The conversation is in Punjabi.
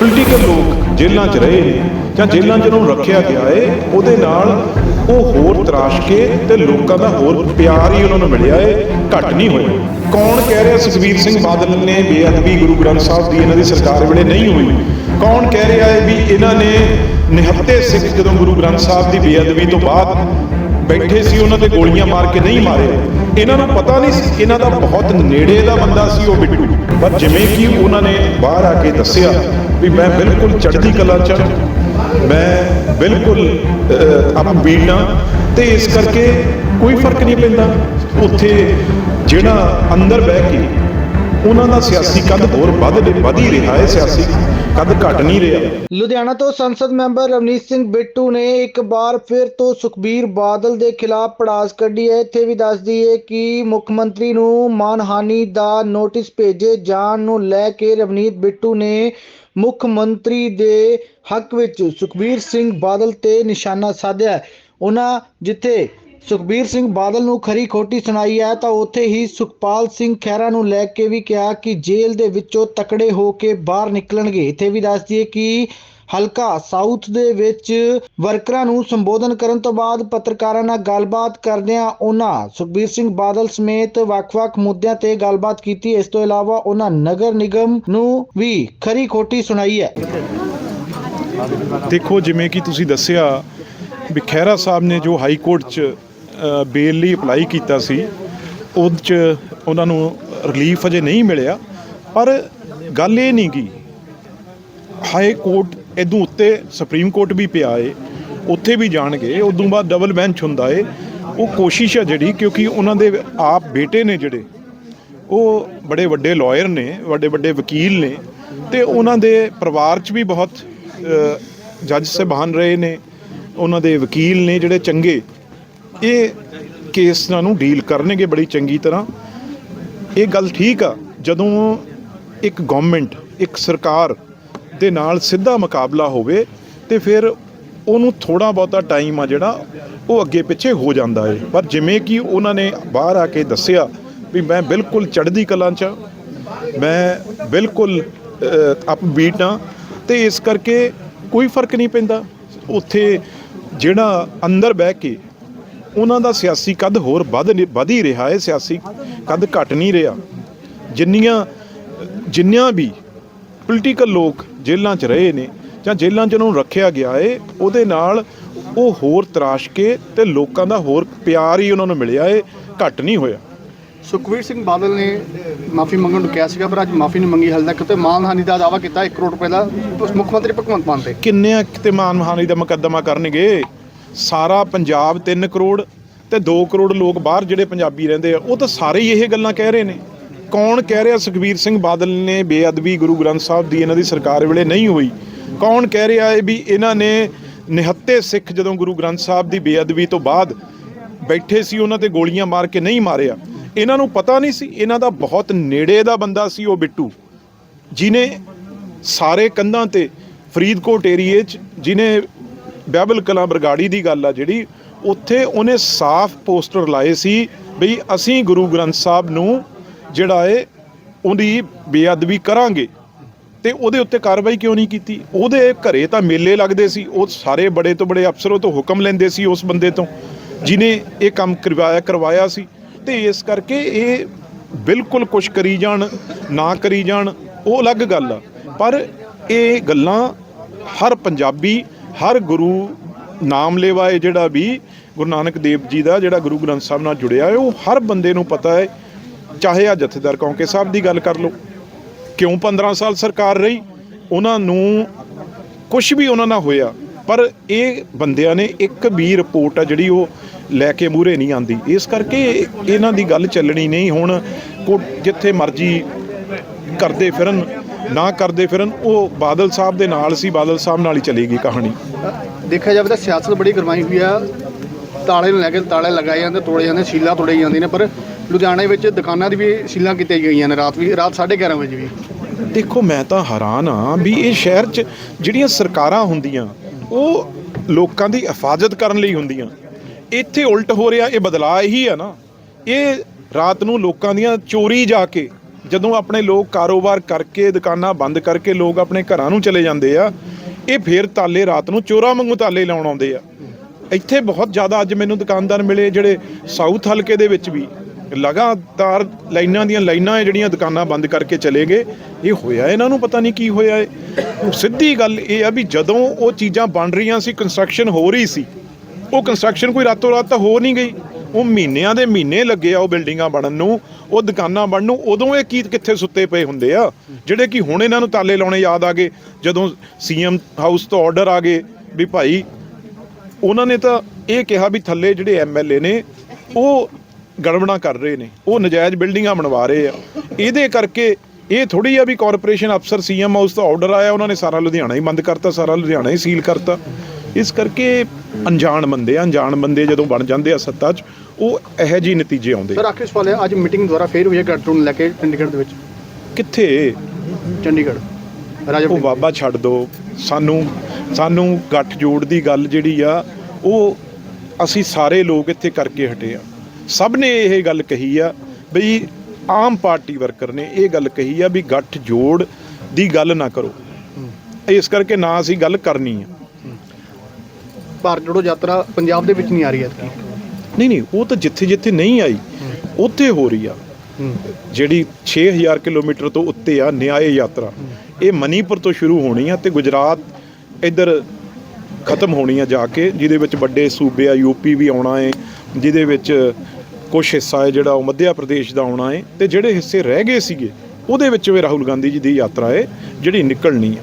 ਪੋਲੀਟੀਕਲ ਲੋਕ ਜੇਲ੍ਹਾਂ 'ਚ ਰਹੇ ਨੇ ਜਾਂ ਜੇਲ੍ਹਾਂ 'ਚ ਉਹਨੂੰ ਰੱਖਿਆ ਗਿਆ ਏ, ਉਹਦੇ ਨਾਲ ਉਹ ਹੋਰ ਤਰਾਸ਼ ਕੇ ਤੇ ਲੋਕਾਂ ਦਾ ਹੋਰ ਪਿਆਰ ਹੀ ਉਹਨਾਂ ਨੂੰ ਮਿਲਿਆ ਏ, ਘੱਟ ਨਹੀਂ ਹੋਇਆ। ਕੌਣ ਕਹਿ ਰਿਹਾ ਸੁਖਬੀਰ ਸਿੰਘ ਬਾਦਲ ਨੇ ਬੇਅਦਬੀ ਗੁਰੂ ਗ੍ਰੰਥ ਸਾਹਿਬ ਦੀ ਇਹਨਾਂ ਦੀ ਸਰਕਾਰ ਵੇਲੇ ਨਹੀਂ ਹੋਈ? ਕੌਣ ਕਹਿ ਰਿਹਾ ਹੈ ਵੀ ਇਹਨਾਂ ਨੇ ਨਿਹੱਤੇ ਸਿੱਖ ਜਦੋਂ ਗੁਰੂ ਗ੍ਰੰਥ ਸਾਹਿਬ ਦੀ ਬੇਅਦਬੀ ਤੋਂ ਬਾਅਦ ਬੈਠੇ ਸੀ, ਉਹਨਾਂ ਤੇ ਗੋਲੀਆਂ ਮਾਰ ਕੇ ਨਹੀਂ ਮਾਰਿਆ ਇਹਨਾਂ ਨੂੰ ਪਤਾ ਨਹੀਂ ਸੀ, ਇਹਨਾਂ ਦਾ ਬਹੁਤ ਨੇੜੇ ਦਾ ਬੰਦਾ ਸੀ ਉਹ ਬਿੱਟੂ। ਪਰ ਜਿਵੇਂ ਕਿ ਉਹਨਾਂ ਨੇ ਬਾਹਰ ਆ ਕੇ ਦੱਸਿਆ ਵੀ ਮੈਂ ਬਿਲਕੁਲ ਚੜ੍ਹਦੀ ਕਲਾ ਚ ਮੈਂ ਬਿਲਕੁਲ ਅਪਬੀਟ ਤੇ ਇਸ ਕਰਕੇ ਕੋਈ ਫ਼ਰਕ ਨਹੀਂ ਪੈਂਦਾ। ਉੱਥੇ ਜਿਹੜਾ ਅੰਦਰ ਬਹਿ ਕੇ ਉਹਨਾਂ ਦਾ ਸਿਆਸੀ ਕੱਦ ਹੋਰ ਵੱਧ ਵੱਧ ਹੀ ਰਿਹਾ ਹੈ, ਸਿਆਸੀ ਕੱਦ ਘਟ ਨਹੀਂ ਰਿਹਾ। ਲੁਧਿਆਣਾ ਤੋਂ ਸੰਸਦ ਮੈਂਬਰ ਰਵਨੀਤ ਸਿੰਘ ਬਿੱਟੂ ਨੇ ਇੱਕ ਵਾਰ ਫਿਰ ਤੋਂ ਸੁਖਬੀਰ ਬਾਦਲ ਦੇ ਖਿਲਾਫ ਪੜਾਸ ਕੱਢੀ ਹੈ। ਇੱਥੇ ਵੀ ਦੱਸ ਦਈਏ ਕਿ ਮੁੱਖ ਮੰਤਰੀ ਨੂੰ ਮਾਨਹਾਨੀ ਦਾ ਨੋਟਿਸ ਭੇਜੇ ਜਾਣ ਨੂੰ ਲੈ ਕੇ ਰਵਨੀਤ ਬਿੱਟੂ ਨੇ ਮੁੱਖ ਮੰਤਰੀ ਦੇ ਹੱਕ ਵਿੱਚ ਸੁਖਬੀਰ ਸਿੰਘ ਬਾਦਲ ਤੇ ਨਿਸ਼ਾਨਾ ਸਾਧਿਆ ਉਹਨਾਂ ਜਿੱਥੇ ਸੁਖਬੀਰ ਸਿੰਘ ਬਾਦਲ ਨੂੰ ਖਰੀ ਖੋਟੀ ਸੁਣਾਈ ਹੈ ਤਾਂ ਉੱਥੇ ਹੀ ਸੁਖਪਾਲ ਸਿੰਘ ਖਹਿਰਾ ਨੂੰ ਲੈ ਕੇ ਵੀ ਕਿਹਾ ਕਿ ਜੇਲ੍ਹ ਦੇ ਵਿੱਚੋਂ ਤਕੜੇ ਹੋ ਕੇ ਬਾਹਰ ਨਿਕਲਣਗੇ। ਇੱਥੇ ਵੀ ਦੱਸ ਦਈਏ ਕਿ ਹਲਕਾ ਸਾਊਥ ਦੇ ਵਿੱਚ ਵਰਕਰਾਂ ਨੂੰ ਸੰਬੋਧਨ ਕਰਨ ਤੋਂ ਬਾਅਦ ਪੱਤਰਕਾਰਾਂ ਨਾਲ ਗੱਲਬਾਤ ਕਰਦਿਆਂ ਉਹਨਾਂ ਸੁਖਬੀਰ ਸਿੰਘ ਬਾਦਲ ਸਮੇਤ ਵੱਖ-ਵੱਖ ਮੁੱਦਿਆਂ ਤੇ ਗੱਲਬਾਤ ਕੀਤੀ। ਇਸ ਤੋਂ ਇਲਾਵਾ ਉਹਨਾਂ ਨਗਰ ਨਿਗਮ ਨੂੰ ਵੀ ਖਰੀ ਖੋਟੀ ਸੁਣਾਈ ਹੈ। ਦੇਖੋ, ਜਿਵੇਂ ਕਿ ਤੁਸੀਂ ਦੱਸਿਆ ਵੀ ਖਹਿਰਾ ਸਾਹਿਬ ਨੇ ਜੋ ਹਾਈ ਕੋਰਟ 'ਚ ਬੇਲ ਲਈ ਅਪਲਾਈ ਕੀਤਾ ਸੀ। ਉਹਦੇ 'ਚ ਉਹਨਾਂ ਨੂੰ ਰਿਲੀਫ ਅਜੇ ਨਹੀਂ ਮਿਲਿਆ। ਪਰ ਗੱਲ ਇਹ ਨਹੀਂ ਗੀ ਹਾਈ ਕੋਰਟ ਇਦੋਂ ਉੱਤੇ ਸੁਪਰੀਮ ਕੋਰਟ ਵੀ ਪਿਆ ਏ। ਉੱਥੇ ਵੀ ਜਾਣਗੇ। ਉਦੋਂ ਬਾਅਦ ਡਬਲ ਬੈਂਚ ਹੁੰਦਾ ਏ। ਉਹ ਕੋਸ਼ਿਸ਼ ਹੈ ਜਿਹੜੀ, ਕਿਉਂਕਿ ਉਹਨਾਂ ਦੇ ਆਪ ਬੇਟੇ ਨੇ ਜਿਹੜੇ। ਉਹ ਬੜੇ ਵੱਡੇ ਲਾਇਰ ਨੇ, ਵੱਡੇ ਵੱਡੇ ਵਕੀਲ ਨੇ। ਤੇ ਉਹਨਾਂ ਦੇ ਪਰਿਵਾਰ 'ਚ ਵੀ ਬਹੁਤ ਜੱਜ ਸਾਹਿਬਾਨ ਰਹੇ ਨੇ। ਉਹਨਾਂ ਦੇ ਵਕੀਲ ਨੇ ਜਿਹੜੇ ਚੰਗੇ। ਇਹ ਕੇਸਾਂ ਨੂੰ ਡੀਲ ਕਰਨਗੇ ਬੜੀ ਚੰਗੀ ਤਰ੍ਹਾਂ। ਇਹ ਗੱਲ ਠੀਕ ਆ ਜਦੋਂ ਇੱਕ ਗਵਰਨਮੈਂਟ ਇੱਕ ਸਰਕਾਰ ਦੇ ਨਾਲ ਸਿੱਧਾ ਮੁਕਾਬਲਾ ਹੋਵੇ ਤੇ ਫਿਰ ਉਹਨੂੰ ਥੋੜਾ ਬਹੁਤਾ ਟਾਈਮ ਆ ਜਿਹੜਾ ਉਹ ਅੱਗੇ ਪਿੱਛੇ ਹੋ ਜਾਂਦਾ ਹੈ ਪਰ ਜਿਵੇਂ ਕਿ ਉਹਨਾਂ ਨੇ ਬਾਹਰ ਆ ਕੇ ਦੱਸਿਆ ਵੀ ਮੈਂ ਬਿਲਕੁਲ ਚੜ੍ਹਦੀ ਕਲਾਂ ਚ ਹਾਂ, ਮੈਂ ਬਿਲਕੁਲ ਅਪਬੀਟ ਹਾਂ ਤੇ ਇਸ ਕਰਕੇ ਕੋਈ ਫ਼ਰਕ ਨਹੀਂ ਪੈਂਦਾ। ਉੱਥੇ ਜਿਹੜਾ ਅੰਦਰ ਬਹਿ ਕੇ ਉਹਨਾਂ ਦਾ ਸਿਆਸੀ ਕੱਦ ਹੋਰ ਵੱਧ ਵੱਧ ਹੀ ਰਿਹਾ ਹੈ ਸਿਆਸੀ ਕੱਦ ਘਟ ਨਹੀਂ ਰਿਹਾ। ਜਿੰਨੀਆਂ ਜਿੰਨੀਆਂ ਵੀ ਪੋਲੀਟੀਕਲ ਲੋਕ ਜੇਲ੍ਹਾਂ 'ਚ ਰਹੇ ਨੇ ਜਾਂ ਜੇਲ੍ਹਾਂ 'ਚ ਉਹਨੂੰ ਰੱਖਿਆ ਗਿਆ ਏ ਉਹਦੇ ਨਾਲ ਉਹ ਹੋਰ ਤਰਾਸ਼ ਕੇ ਤੇ ਲੋਕਾਂ ਦਾ ਹੋਰ ਪਿਆਰ ਹੀ ਉਹਨਾਂ ਨੂੰ ਮਿਲਿਆ ਏ ਘਟ ਨਹੀਂ ਹੋਇਆ। ਸੁਖਵੀਰ ਸਿੰਘ ਬਾਦਲ ਨੇ ਮਾਫੀ ਮੰਗਣ ਨੂੰ ਕਿਹਾ ਸੀਗਾ ਪਰ ਅੱਜ ਮਾਫੀ ਨਹੀਂ ਮੰਗੀ ਹਾਲੇ ਤੱਕ ਤੇ ਮਾਨਹਾਨੀ ਦਾ ਦਾਅਵਾ ਕੀਤਾ 1 ਕਰੋੜ ਰੁਪਏ ਦਾ ਉਸ ਮੁੱਖ ਮੰਤਰੀ ਭਗਵੰਤ ਮਾਨ ਤੇ। ਕਿੰਨੇ ਕਿਤੇ ਮਾਨਹਾਨੀ ਦਾ ਮੁਕੱਦਮਾ ਕਰਨਗੇ? ਸਾਰਾ ਪੰਜਾਬ 3 ਕਰੋੜ ਤੇ 2 ਕਰੋੜ ਲੋਕ ਬਾਹਰ ਜਿਹੜੇ ਪੰਜਾਬੀ ਰਹਿੰਦੇ ਆ, ਉਹ ਤਾਂ ਸਾਰੇ ਹੀ ਇਹ ਗੱਲਾਂ ਕਹਿ ਰਹੇ ਨੇ। ਕੌਣ ਕਹਿ ਰਿਹਾ ਸੁਖਬੀਰ ਸਿੰਘ ਬਾਦਲ ਨੇ ਬੇਅਦਬੀ ਗੁਰੂ ਗ੍ਰੰਥ ਸਾਹਿਬ ਦੀ ਇਹਨਾਂ ਦੀ ਸਰਕਾਰ ਵੇਲੇ ਨਹੀਂ ਹੋਈ? ਕੌਣ ਕਹਿ ਰਿਹਾ ਹੈ ਵੀ ਇਹਨਾਂ ਨੇ ਨਿਹੱਤੇ ਸਿੱਖ ਜਦੋਂ ਗੁਰੂ ਗ੍ਰੰਥ ਸਾਹਿਬ ਦੀ ਬੇਅਦਬੀ ਤੋਂ ਬਾਅਦ ਬੈਠੇ ਸੀ, ਉਹਨਾਂ ਤੇ ਗੋਲੀਆਂ ਮਾਰ ਕੇ ਨਹੀਂ ਮਾਰਿਆ? ਇਹਨਾਂ ਨੂੰ ਪਤਾ ਨਹੀਂ ਸੀ, ਇਹਨਾਂ ਦਾ ਬਹੁਤ ਨੇੜੇ ਦਾ ਬੰਦਾ ਸੀ ਉਹ ਬਿੱਟੂ ਜਿਨੇ ਸਾਰੇ ਕੰਧਾਂ ਤੇ ਫਰੀਦਕੋਟ ਏਰੀਏ 'ਚ ਜਿਨੇ ਬਹਿਬਲ ਕਲਾਂ ਬਰਗਾੜੀ ਦੀ ਗੱਲ ਆ ਜਿਹੜੀ, ਉੱਥੇ ਉਹਨੇ ਸਾਫ਼ ਪੋਸਟਰ ਲਾਏ ਸੀ ਬਈ ਅਸੀਂ ਗੁਰੂ ਗ੍ਰੰਥ ਸਾਹਿਬ ਨੂੰ ਜਿਹੜਾ ਏ, ਉਹਦੀ ਬੇਅਦਬੀ ਕਰਾਂਗੇ। ਤੇ ਉਹਦੇ ਉੱਤੇ ਕਾਰਵਾਈ ਕਿਉਂ ਨਹੀਂ ਕੀਤੀ? ਉਹਦੇ ਘਰੇ ਤਾਂ ਮੇਲੇ ਲੱਗਦੇ ਸੀ, ਉਹ ਸਾਰੇ ਬੜੇ ਤੋਂ ਬੜੇ ਅਫਸਰੋਂ ਤੋਂ ਹੁਕਮ ਲੈਂਦੇ ਸੀ ਉਸ ਬੰਦੇ ਤੋਂ, ਜਿਨੇ ਇਹ ਕੰਮ ਕਰਵਾਇਆ ਕਰਵਾਇਆ ਸੀ। ਤੇ ਇਸ ਕਰਕੇ ਇਹ ਬਿਲਕੁਲ ਕੁਛ ਕਰੀ ਜਾਣ, ਨਾ ਕਰੀ ਜਾਣ, ਉਹ ਅਲੱਗ ਗੱਲ ਆ। ਪਰ ਇਹ ਗੱਲਾਂ ਹਰ ਪੰਜਾਬੀ ਹਰ ਗੁਰੂ ਨਾਮ ਲੈਵਾ ਹੈ ਜਿਹੜਾ ਵੀ ਗੁਰੂ ਨਾਨਕ ਦੇਵ ਜੀ ਦਾ ਜਿਹੜਾ ਗੁਰੂ ਗ੍ਰੰਥ ਸਾਹਿਬ ਨਾਲ ਜੁੜਿਆ ਹੈ, ਉਹ ਹਰ ਬੰਦੇ ਨੂੰ ਪਤਾ ਹੈ, ਚਾਹੇ ਆ ਜਥੇਦਾਰ ਕੌਂਕੇ ਸਾਹਿਬ ਦੀ ਗੱਲ ਕਰ ਲਓ। ਕਿਉਂ 15 ਸਾਲ ਸਰਕਾਰ ਰਹੀ? ਉਹਨਾਂ ਨੂੰ ਕੁਝ ਵੀ ਉਹਨਾਂ ਨਾਲ ਹੋਇਆ, ਪਰ ਇਹ ਬੰਦਿਆਂ ਨੇ ਇੱਕ ਵੀ ਰਿਪੋਰਟ ਆ ਜਿਹੜੀ ਉਹ ਲੈ ਕੇ ਮੂਰੇ ਨਹੀਂ ਆਂਦੀ ਇਸ ਕਰਕੇ ਇਹਨਾਂ ਦੀ ਗੱਲ ਚੱਲਣੀ ਨਹੀਂ। ਹੁਣ ਕੋ- ਜਿੱਥੇ ਮਰਜ਼ੀ ਕਰਦੇ ਫਿਰਨ ਨਾ ਕਰਦੇ ਫਿਰਨ ਉਹ ਬਾਦਲ ਸਾਹਿਬ ਦੇ ਨਾਲ ਸੀ ਬਾਦਲ ਸਾਹਿਬ ਨਾਲ ਹੀ ਚਲੇਗੀ ਕਹਾਣੀ। ਦੇਖਿਆ ਜਾਵੇ ਤਾਂ ਸਿਆਸਤ ਬੜੀ ਗਰਮਾਈ ਹੋਈ ਆ। ਤਾਲੇ ਨੂੰ ਲੈ ਕੇ ਤਾਲੇ ਲਗਾਏ ਜਾਂਦੇ ਤੋੜੇ ਜਾਂਦੇ ਸੀਲਾਂ ਤੋੜੇ ਜਾਂਦੀਆਂ ਨੇ ਪਰ ਲੁਧਿਆਣੇ ਵਿੱਚ ਦੁਕਾਨਾਂ ਦੀ ਵੀ ਸੀਲਾਂ ਕੀਤੀਆਂ ਗਈਆਂ ਨੇ ਰਾਤ ਵੀ ਰਾਤ 11:30 ਵਜੇ ਵੀ। ਦੇਖੋ ਮੈਂ ਤਾਂ ਹੈਰਾਨ ਆ ਵੀ ਇਹ ਸ਼ਹਿਰ 'ਚ ਜਿਹੜੀਆਂ ਸਰਕਾਰਾਂ ਹੁੰਦੀਆਂ ਉਹ ਲੋਕਾਂ ਦੀ ਹਿਫਾਜ਼ਤ ਕਰਨ ਲਈ ਹੁੰਦੀਆਂ। ਇੱਥੇ ਉਲਟ ਹੋ ਰਿਹਾ ਇਹ ਬਦਲਾਅ ਇਹੀ ਆ ਨਾ। ਇਹ ਰਾਤ ਨੂੰ ਲੋਕਾਂ ਦੀਆਂ ਚੋਰੀ ਜਾ ਕੇ ਜਦੋਂ ਆਪਣੇ ਲੋਕ ਕਾਰੋਬਾਰ ਕਰਕੇ, ਦੁਕਾਨਾਂ ਬੰਦ ਕਰਕੇ ਲੋਕ ਆਪਣੇ ਘਰਾਂ ਨੂੰ ਚਲੇ ਜਾਂਦੇ ਆ, ਇਹ ਫੇਰ ਤਾਲੇ ਰਾਤ ਨੂੰ ਚੋਰਾਂ ਵਾਂਗੂ ਤਾਲੇ ਲਾਉਣ ਆਉਂਦੇ ਆ। ਇੱਥੇ ਬਹੁਤ ਜ਼ਿਆਦਾ ਅੱਜ ਮੈਨੂੰ ਦੁਕਾਨਦਾਰ ਮਿਲੇ, ਜਿਹੜੇ ਸਾਊਥ ਹਲਕੇ ਦੇ ਵਿੱਚ ਵੀ ਲਗਾਤਾਰ ਲਾਈਨਾਂ ਦੀਆਂ ਲਾਈਨਾਂ ਹੈ ਜਿਹੜੀਆਂ ਦੁਕਾਨਾਂ ਬੰਦ ਕਰਕੇ ਚਲੇ ਗਏ, ਇਹ ਹੋਇਆ ਇਹਨਾਂ ਨੂੰ ਪਤਾ ਨਹੀਂ ਕੀ ਹੋਇਆ ਹੈ ਸਿੱਧੀ ਗੱਲ ਇਹ ਆ ਵੀ ਜਦੋਂ ਉਹ ਚੀਜ਼ਾਂ ਬਣ ਰਹੀਆਂ ਸੀ ਕੰਸਟਰਕਸ਼ਨ ਹੋ ਰਹੀ ਸੀ, ਉਹ ਕੰਸਟਰਕਸ਼ਨ ਕੋਈ ਰਾਤੋਂ ਰਾਤ ਤਾਂ ਹੋ ਨਹੀਂ ਗਈ। ਉਹ ਮਹੀਨਿਆਂ ਦੇ ਮਹੀਨੇ ਲੱਗੇ ਆ ਉਹ ਬਿਲਡਿੰਗਾਂ ਬਣਨ ਨੂੰ। ਉਹ ਦੁਕਾਨਾਂ ਬਣਨ ਨੂੰ ਉਦੋਂ ਇਹ ਕੀ ਕਿੱਥੇ ਸੁੱਤੇ ਪਏ ਹੁੰਦੇ ਆ? ਜਿਹੜੇ ਕਿ ਹੁਣ ਇਹਨਾਂ ਨੂੰ ਤਾਲੇ ਲਾਉਣੇ ਯਾਦ ਆ ਗਏ, ਜਦੋਂ ਸੀਐਮ ਹਾਊਸ ਤੋਂ ਆਰਡਰ ਆ ਗਏ ਵੀ ਭਾਈ, ਉਹਨਾਂ ਨੇ ਤਾਂ ਇਹ ਕਿਹਾ ਵੀ ਥੱਲੇ ਜਿਹੜੇ ਐਮਐਲਏ ਨੇ, ਉਹ ਗੜਬੜਾਂ ਕਰ ਰਹੇ ਨੇ, ਉਹ ਨਜਾਇਜ਼ ਬਿਲਡਿੰਗਾਂ ਬਣਵਾ ਰਹੇ ਆ। ਇਹਦੇ ਕਰਕੇ ਇਹ ਥੋੜੀ ਆ ਵੀ ਕਾਰਪੋਰੇਸ਼ਨ ਅਫਸਰ ਸੀਐਮ ਹਾਊਸ ਤੋਂ ਆਰਡਰ ਆਇਆ, ਉਹਨਾਂ ਨੇ ਸਾਰਾ ਲੁਧਿਆਣਾ ਹੀ ਬੰਦ ਕਰਤਾ, ਸਾਰਾ ਲੁਧਿਆਣਾ ਹੀ ਸੀਲ ਕਰਤਾ। ਇਸ ਕਰਕੇ ਅਣਜਾਣ ਬੰਦੇ ਆ, ਅਣਜਾਣ ਬੰਦੇ ਜਦੋਂ ਬਣ ਜਾਂਦੇ ਆ ਸੱਤਾ 'ਚ ਉਹ ਇਹੋ ਜਿਹੇ ਨਤੀਜੇ ਆਉਂਦੇ। ਸਰ ਆਖਰੀ ਸਵਾਲ ਹੈ ਅੱਜ ਮੀਟਿੰਗ ਦੁਆਰਾ ਫੇਰ ਹੋਈ ਹੈ ਗੱਟਰੂ ਨੂੰ ਲੈ ਕੇ ਚੰਡੀਗੜ੍ਹ ਦੇ ਵਿੱਚ। ਕਿੱਥੇ? ਚੰਡੀਗੜ੍ਹ। ਰਾਜਾ ਉਹ ਬਾਬਾ ਛੱਡ ਦੋ। ਸਾਨੂੰ ਸਾਨੂੰ ਗੱਠ ਜੋੜ ਦੀ ਗੱਲ ਜਿਹੜੀ ਆ ਉਹ ਅਸੀਂ ਸਾਰੇ ਲੋਕ ਇੱਥੇ ਕਰਕੇ ਹਟੇ ਆ। ਸਭ ਨੇ ਇਹ ਗੱਲ ਕਹੀ ਆ ਬਈ ਆਮ ਪਾਰਟੀ ਵਰਕਰ ਨੇ ਇਹ ਗੱਲ ਕਹੀ ਆ ਵੀ ਗੱਠ ਜੋੜ ਦੀ ਗੱਲ ਨਾ ਕਰੋ। ਇਸ ਕਰਕੇ ਨਾ ਅਸੀਂ ਗੱਲ ਕਰਨੀ ਆ। ਭਾਰਤ ਜੋੜੋ ਯਾਤਰਾ ਪੰਜਾਬ ਦੇ ਵਿੱਚ ਨਹੀਂ ਆ ਰਹੀ ਹੈ ਨਹੀਂ ਨਹੀਂ, ਉਹ ਤਾਂ ਜਿੱਥੇ ਜਿੱਥੇ ਨਹੀਂ ਆਈ, ਉੱਥੇ ਹੋ ਰਹੀ ਆ। ਜਿਹੜੀ 6000 ਕਿਲੋਮੀਟਰ ਤੋਂ ਉੱਤੇ ਆ ਨਿਆਏ ਯਾਤਰਾ, ਇਹ ਮਨੀਪੁਰ ਤੋਂ ਸ਼ੁਰੂ ਹੋਣੀ ਆ ਤੇ ਗੁਜਰਾਤ ਇੱਧਰ ਖਤਮ ਹੋਣੀ ਆ ਜਾ ਕੇ, ਜਿਹਦੇ ਵਿੱਚ ਵੱਡੇ ਸੂਬੇ ਆ ਯੂਪੀ ਵੀ ਆਉਣਾ ਹੈ ਜਿਹਦੇ ਵਿੱਚ ਕੁਝ ਹਿੱਸਾ ਹੈ ਜਿਹੜਾ ਉਹ ਮੱਧਿਆ ਪ੍ਰਦੇਸ਼ ਦਾ ਆਉਣਾ ਏ, ਤੇ ਜਿਹੜੇ ਹਿੱਸੇ ਰਹਿ ਗਏ ਸੀਗੇ, ਉਹਦੇ ਵਿੱਚ ਵੀ ਰਾਹੁਲ ਗਾਂਧੀ ਜੀ ਦੀ ਯਾਤਰਾ ਏ, ਜਿਹੜੀ ਨਿਕਲਣੀ ਆ।